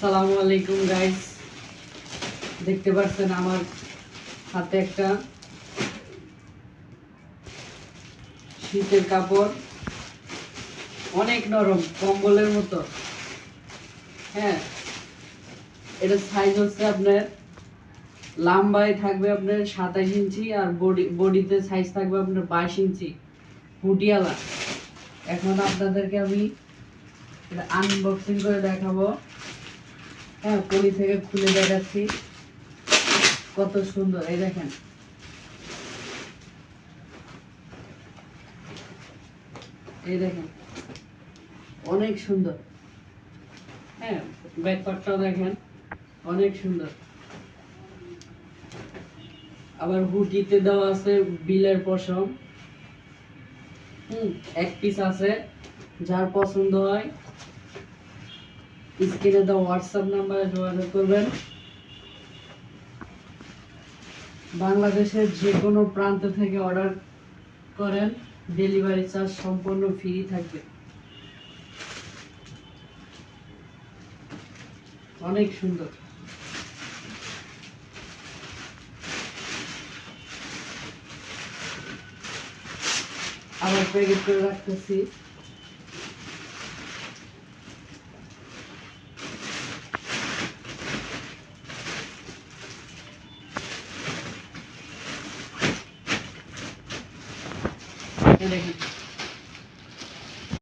সালামু আলাইকুম গাইস দেখতে পাচ্ছেন আমার হাতে একটা শীতের কাপড়। অনেক নরম, কম্বলের মতো। হ্যাঁ এটা সাইজ হচ্ছে আপনার, লম্বায় থাকবে আপনার সাতাশ ইঞ্চি আর বডি বডিতে সাইজ থাকবে আপনার বাইশ ইঞ্চি। পুটিয়ালা এখন আপনাদেরকে আমি এটা আনবক্সিং করে দেখাবো। হ্যাঁ পলি থেকে খুলে দেখাচ্ছি। কত সুন্দর, এই দেখেন। এই দেখেন, অনেক সুন্দর। হ্যাঁ ব্যাকপারটাও দেখেন, অনেক সুন্দর। আবার হুটিতে দেওয়া আছে বিলের পশম। হুম, এক পিস আছে, যার পছন্দ হয় স্ক্রিনে দেওয়া হোয়াটসঅ্যাপ নাম্বারে যোগাযোগ করবেন। বাংলাদেশের যে কোনো প্রান্ত থেকে অর্ডার করেন, ডেলিভারি চার্জ সম্পূর্ণ ফ্রি থাকবে অনেক সুন্দর। আবার প্যাকেট করে রাখতেছি। देखिए